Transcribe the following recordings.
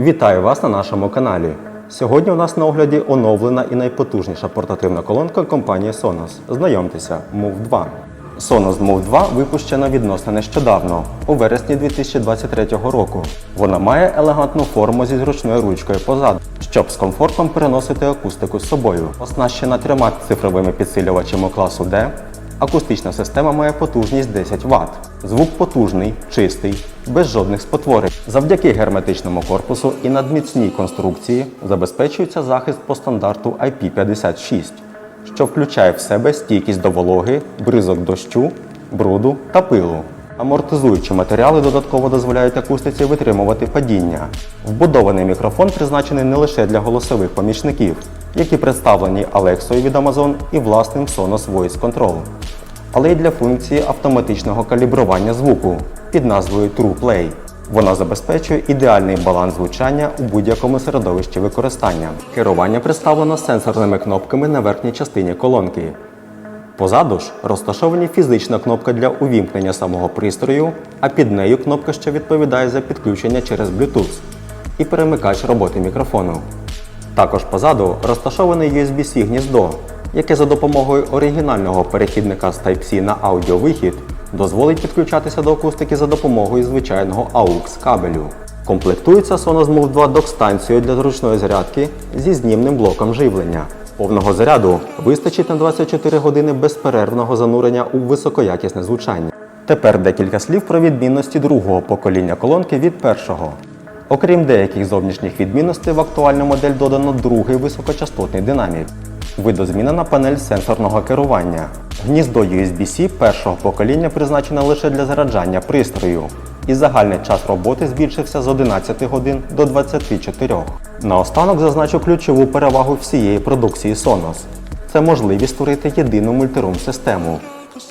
Вітаю вас на нашому каналі. Сьогодні у нас на огляді оновлена і найпотужніша портативна колонка компанії Sonos. Знайомтеся, Move 2. Sonos Move 2 випущена відносно нещодавно, у вересні 2023 року. Вона має елегантну форму зі зручною ручкою позаду, щоб з комфортом переносити акустику з собою. Оснащена трьома цифровими підсилювачами класу D, Акустична система має потужність 10 Вт. Звук потужний, чистий, без жодних спотворень. Завдяки герметичному корпусу і надміцній конструкції забезпечується захист по стандарту IP56, що включає в себе стійкість до вологи, бризок дощу, бруду та пилу. Амортизуючі матеріали додатково дозволяють акустиці витримувати падіння. Вбудований мікрофон призначений не лише для голосових помічників, які представлені Alexою від Amazon і власним Sonos Voice Control, але й для функції автоматичного калібрування звуку під назвою TruePlay. Вона забезпечує ідеальний баланс звучання у будь-якому середовищі використання. Керування представлено сенсорними кнопками на верхній частині колонки. Позаду ж розташовані фізична кнопка для увімкнення самого пристрою, а під нею кнопка, що відповідає за підключення через Bluetooth і перемикач роботи мікрофону. Також позаду розташоване USB-C гніздо, яке за допомогою оригінального перехідника з Type-C на аудіовихід дозволить підключатися до акустики за допомогою звичайного AUX кабелю. Комплектується Sonos Move 2 док-станцією для зручної зарядки зі знімним блоком живлення. Повного заряду вистачить на 24 години безперервного занурення у високоякісне звучання. Тепер декілька слів про відмінності другого покоління колонки від першого. Окрім деяких зовнішніх відмінностей, в актуальну модель додано другий високочастотний динамік. Видозмінена панель сенсорного керування. Гніздо USB-C першого покоління призначене лише для заряджання пристрою, і загальний час роботи збільшився з 11 годин до 24. Наостанок зазначу ключову перевагу всієї продукції Sonos. Це можливість створити єдину мультирум-систему.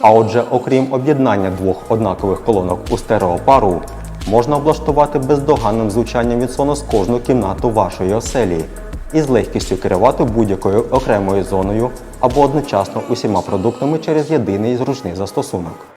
А отже, окрім об'єднання двох однакових колонок у стереопару, можна облаштувати бездоганним звучанням від Sonos кожну кімнату вашої оселі і з легкістю керувати будь-якою окремою зоною або одночасно усіма продуктами через єдиний зручний застосунок.